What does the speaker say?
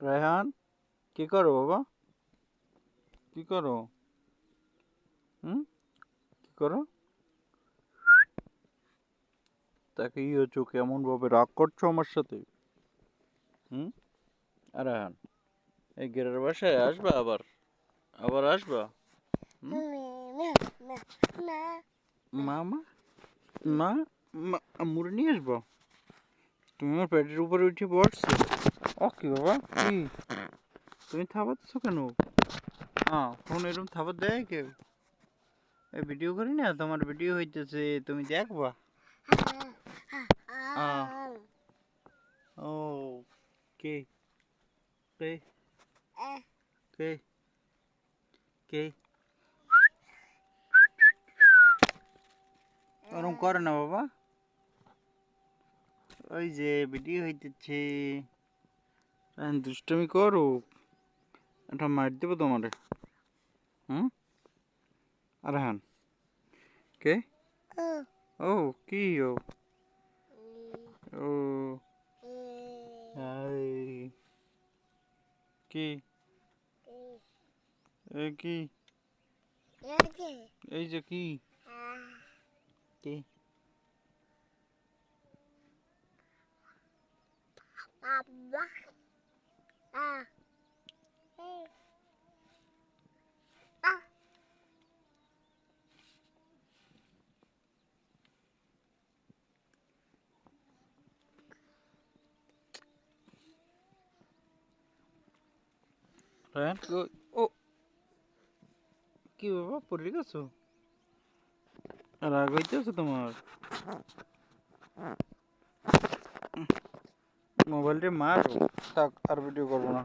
রায়হান কি করো বাবা? কি করো? হুম? কি করো? তাকে কি হচ্ছে কেমন ভাবে রাগ করছ আমার সাথে? হুম? আর রায়হান এই গেরের বাসায় আসবা আবার? আবার আসবা? মামা মা মা মুড়ে নিয়ে আসব? তুমি আমার পেটের উপরে উঠে ও কি বাবা? কি? তুমি থাবাচ্ছ কেন? হ্যাঁ ফোন এরকম থাবার দেয় কেউ এই ভিডিও করি না? তোমার ভিডিও হইতেছে, তুমি দেখবা? ও, কে? কে? কে? কে? ওরকম করে না বাবা? ওই যে ভিডিও হইতেছে। দুষ্টমি করো এটা মার দেবো তোমারে। হুম? আর হ্যান কে? ও। কি ও? ও। হাই কি? এ কি? এই যে কি? কি? রায়ান কই- ও কি বাবা পড়ে গেছো রাগ হইতেছে তোমার মোবাইলটা মার থাক আর ভিডিও করব না।